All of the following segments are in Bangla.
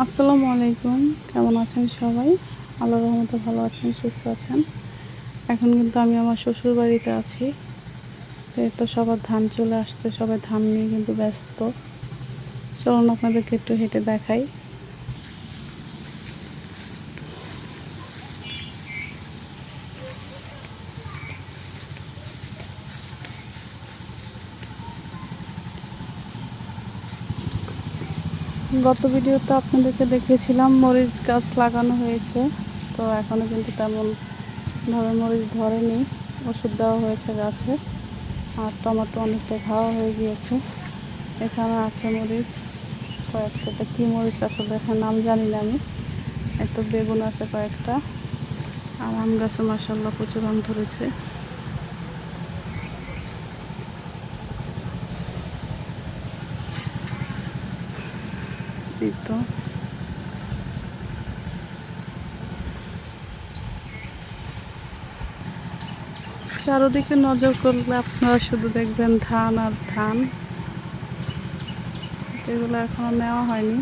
আসসালামু আলাইকুম। কেমন আছেন সবাই? আল্লাহ রহমতে ভালো আছেন, সুস্থ আছেন। এখন কিন্তু আমি আমার শ্বশুর বাড়িতে আছি। তো সবার ধান চলে আসছে, সবাই ধান নিয়ে কিন্তু ব্যস্ত। চলুন আপনাদেরকে একটু হেঁটে দেখাই। গত ভিডিওতে আপনাদেরকে দেখেছিলাম মরিচ গাছ লাগানো হয়েছে। তো এখনও কিন্তু তেমন ভাবে মরিচ ধরেনি। ওষুধ দেওয়া হয়েছে গাছে। আর টমেটো অনেকটা খাওয়া হয়ে গিয়েছে। এখানে আছে মরিচ। কয়েকটা কী মরিচ আসলে এখানে নাম জানি না আমি। একটা বেগুন আছে কয়েকটা। আর আম গাছে মাসাল্লাহ প্রচুর আম ধরেছে। এই তো। চারোদিকে নজর করলে আপনারা শুধু দেখবেন ধান আর ধান। এগুলো এখনও নেওয়া হয়নি।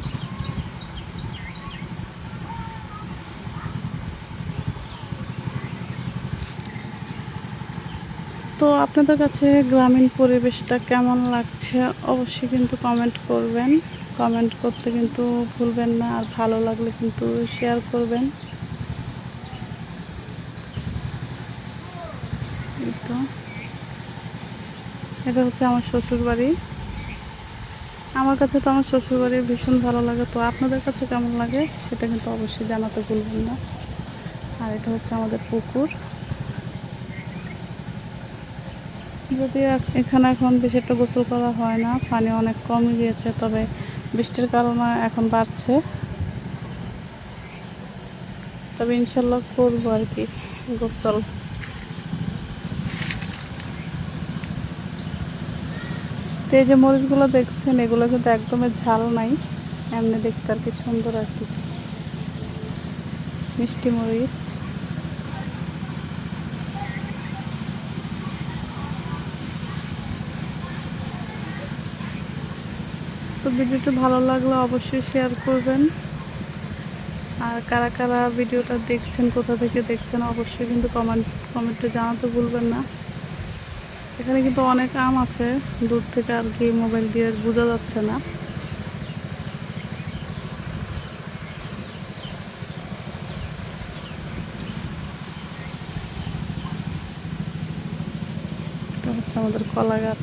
তো আপনাদের কাছে গ্রামীণ পরিবেশটা কেমন লাগছে অবশ্যই কিন্তু কমেন্ট করবেন। কমেন্ট করতে কিন্তু ভুলবেন না আর ভালো লাগলে কিন্তু শেয়ার করবেন। তো। এটা হচ্ছে আমার শ্বশুর বাড়ি আমার কাছে তো আমার শ্বশুর বাড়ি ভীষণ ভালো লাগে, তো আপনাদের কাছে কেমন লাগে সেটা কিন্তু অবশ্যই জানাতে ভুলবেন না। আর এটা হচ্ছে আমাদের পুকুর। যদি এখানে এখন বেশি একটা গোসল করা হয় না, পানি অনেক কমে গিয়েছে, তবে বৃষ্টির কারণে এখন বাড়ছে। তবে ইনশাল্লাহ করব আর কি গোসল। তো এই যে মরিচগুলো দেখছেন, এগুলো কিন্তু একদমই ঝাল নাই, এমনি দেখতে আর কি সুন্দর আর কি। মিষ্টি মরিচ। ভিডিওটা ভালো লাগলে অবশ্যই শেয়ার করবেন। আর কারা কারা ভিডিওটা দেখছেন, কোথা থেকে দেখছেন, অবশ্যই কিন্তু কমেন্ট কমেন্টে জানাতে ভুলবেন না। এখানে কিন্তু অনেক আম আছে, দূর থেকে আর কি মোবাইল দিয়ে বোঝা যাচ্ছে না। হচ্ছে আমাদের কলা গাছ।